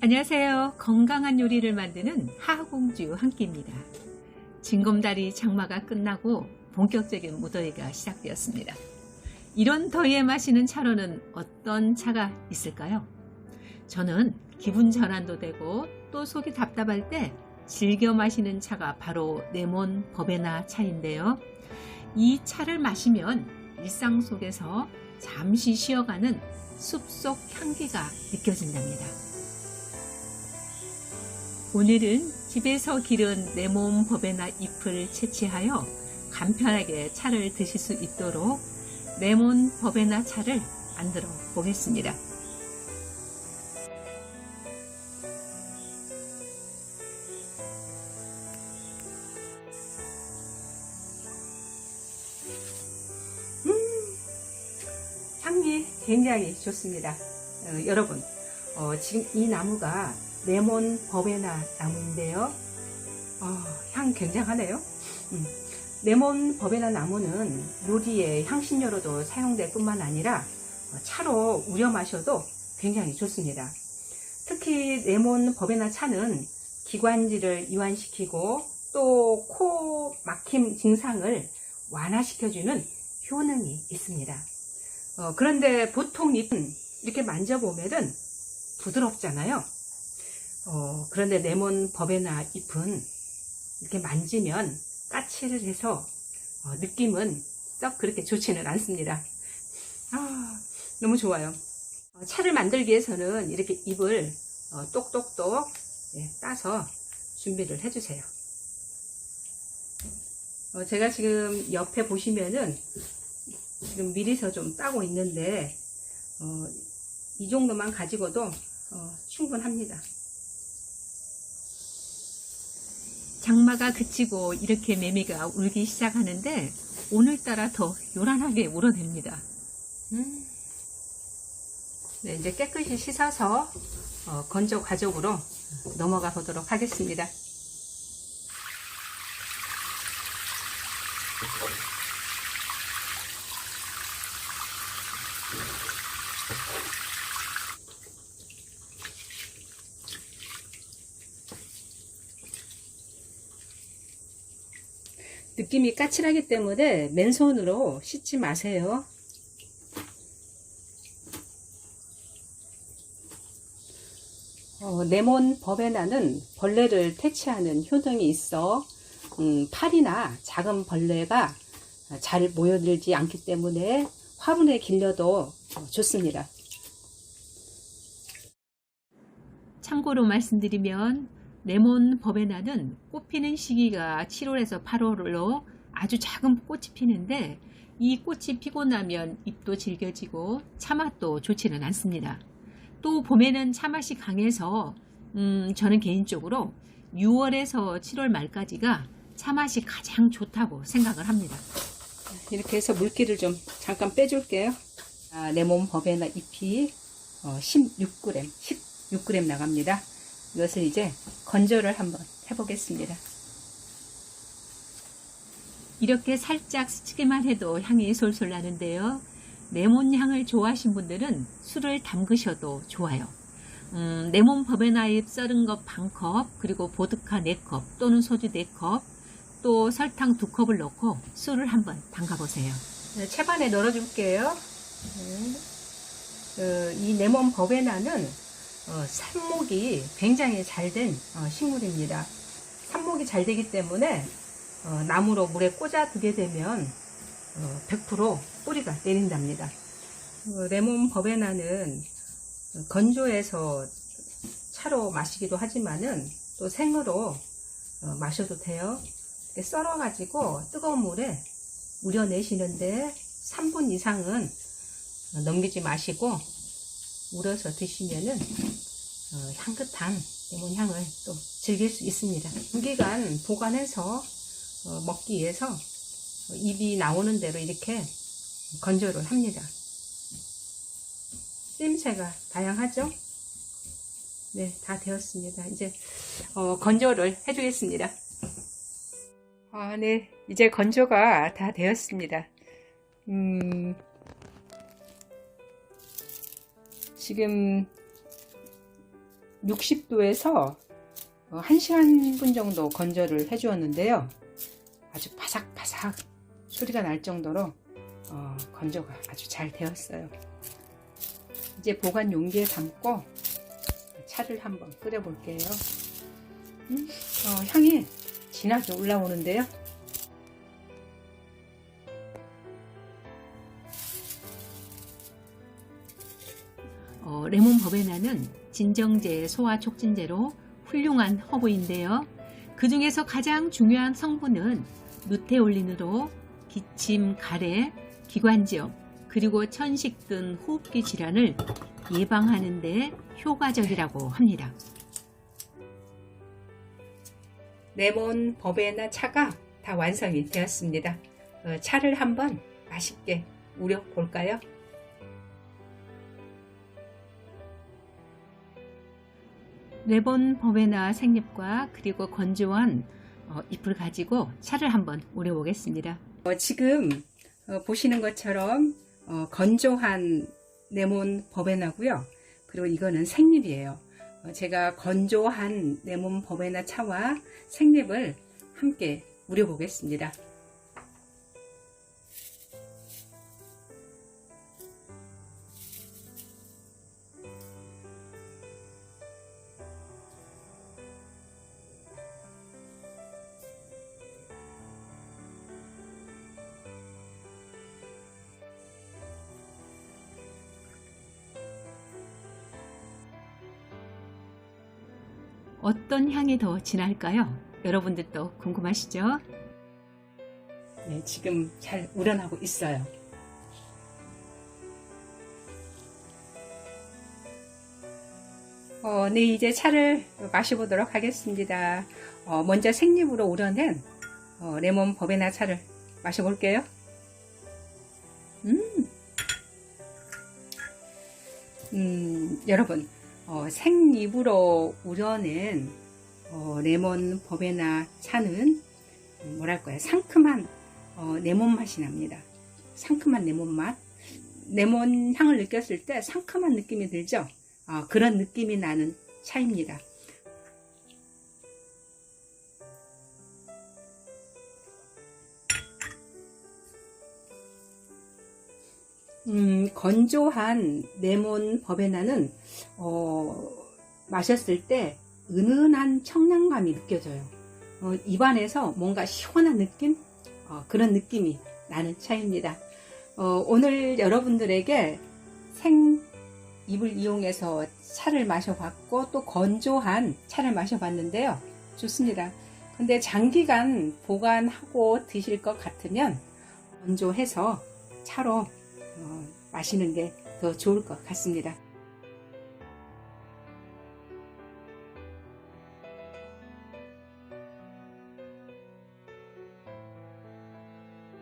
안녕하세요. 건강한 요리를 만드는 하공주 한 끼입니다. 징검다리 장마가 끝나고 본격적인 무더위가 시작되었습니다. 이런 더위에 마시는 차로는 어떤 차가 있을까요? 저는 기분 전환도 되고 또 속이 답답할 때 즐겨 마시는 차가 바로 레몬 버베나 차인데요. 이 차를 마시면 일상 속에서 잠시 쉬어가는 숲속 향기가 느껴진답니다. 오늘은 집에서 기른 레몬 버베나 잎을 채취하여 간편하게 차를 드실 수 있도록 레몬 버베나 차를 만들어 보겠습니다. 향이 굉장히 좋습니다. 어, 여러분, 어, 지금 이 나무가 레몬 버베나 나무인데요. 어, 향 굉장하네요. 음, 레몬 버베나 나무는 요리에 향신료로도 사용될 뿐만 아니라 어, 차로 우려 마셔도 굉장히 좋습니다. 특히 레몬 버베나 차는 기관지를 이완시키고 또 코 막힘 증상을 완화시켜주는 효능이 있습니다. 어, 그런데 보통 잎은 이렇게 만져보면은 부드럽잖아요. 어, 그런데 레몬 버베나 잎은 이렇게 만지면 까칠을 해서 어, 느낌은 썩 그렇게 좋지는 않습니다. 아, 너무 좋아요. 어, 차를 만들기 위해서는 이렇게 잎을 어, 똑똑똑 예, 따서 준비를 해주세요. 어, 제가 지금 옆에 보시면은 지금 미리서 좀 따고 있는데 어, 이 정도만 가지고도 어, 충분합니다. 장마가 그치고 이렇게 매미가 울기 시작하는데 오늘따라 더 요란하게 울어댑니다. 음. 네, 이제 깨끗이 씻어서 어, 건조 가족으로 넘어가 보도록 하겠습니다. 느낌이 까칠하기 때문에 맨손으로 씻지 마세요. 어, 레몬 버베나는 벌레를 퇴치하는 효능이 있어 음, 팔이나 작은 벌레가 잘 모여들지 않기 때문에 화분에 길려도 좋습니다. 참고로 말씀드리면 레몬 버베나는 꽃 피는 시기가 7월에서 8월로 아주 작은 꽃이 피는데 이 꽃이 피고 나면 잎도 질겨지고 차맛도 좋지는 않습니다. 또 봄에는 차맛이 강해서 음, 저는 개인적으로 6월에서 7월 말까지가 차맛이 가장 좋다고 생각을 합니다. 이렇게 해서 물기를 좀 잠깐 빼줄게요. 아, 레몬 버베나 잎이 어, 16g, 16g 나갑니다. 이것을 이제 건조를 한번 해보겠습니다. 이렇게 살짝 스치기만 해도 향이 솔솔 나는데요. 레몬 향을 좋아하신 분들은 술을 담그셔도 좋아요. 음, 레몬 버베나잎 썰은 것 반컵, 그리고 보드카 4컵 또는 소주 4컵, 또 설탕 2컵을 넣고 술을 한번 담가보세요. 네, 채반에 널어줄게요. 네. 어, 이 레몬 버베나는 어, 삽목이 굉장히 잘된 어, 식물입니다. 삽목이 잘 되기 때문에 어, 나무로 물에 꽂아 두게 되면 100% 뿌리가 내린답니다. 레몬 버베나는 건조해서 차로 마시기도 하지만은 또 생으로 마셔도 돼요. 썰어가지고 뜨거운 물에 우려내시는데 3분 이상은 넘기지 마시고 우려서 드시면은 어, 향긋한 레몬 향을 또 즐길 수 있습니다. 장기간 보관해서 어, 먹기 위해서 어, 입이 나오는 대로 이렇게 건조를 합니다. 쓰임새가 다양하죠? 네, 다 되었습니다. 이제 어, 건조를 해주겠습니다. 아, 네, 이제 건조가 다 되었습니다. 음, 지금 60도에서 1시간 분 정도 건조를 해주었는데요. 아주 바삭바삭 소리가 날 정도로 어, 건조가 아주 잘 되었어요. 이제 보관 용기에 담고 차를 한번 끓여 볼게요. 음, 어, 향이 진하게 올라오는데요. 레몬 버베나는 진정제, 소화 촉진제로 훌륭한 허브인데요. 그 중에서 가장 중요한 성분은 루테올린으로 기침, 가래, 기관지염, 그리고 천식 등 호흡기 질환을 예방하는 데 효과적이라고 합니다. 레몬 버베나 차가 다 완성이 되었습니다. 어, 차를 한번 맛있게 우려 볼까요? 레몬 버베나 생잎과 그리고 건조한 어, 잎을 가지고 차를 한번 우려 보겠습니다. 지금 어, 보시는 것처럼 어, 건조한 레몬 버베나고요. 그리고 이거는 생잎이에요. 어, 제가 건조한 레몬 버베나 차와 생잎을 함께 우려 보겠습니다. 어떤 향이 더 진할까요? 여러분들도 궁금하시죠? 네, 지금 잘 우러나고 있어요. 어, 네, 이제 차를 마셔보도록 하겠습니다. 어, 먼저 생잎으로 우려낸 어, 레몬 버베나 차를 마셔볼게요. 음, 음, 여러분, 어, 생잎으로 우려낸 어, 레몬 버베나 차는 뭐랄까요 상큼한 어, 레몬 맛이 납니다. 상큼한 레몬 맛. 레몬 향을 느꼈을 때 상큼한 느낌이 들죠. 어, 그런 느낌이 나는 차입니다. 음, 건조한 레몬 버베나는 어, 마셨을 때 은은한 청량감이 느껴져요. 어, 입안에서 뭔가 시원한 느낌? 어, 그런 느낌이 나는 차입니다. 어, 오늘 여러분들에게 생 잎을 이용해서 차를 마셔봤고 또 건조한 차를 마셔봤는데요. 좋습니다. 근데 장기간 보관하고 드실 것 같으면 건조해서 차로 어, 마시는 게 더 좋을 것 같습니다.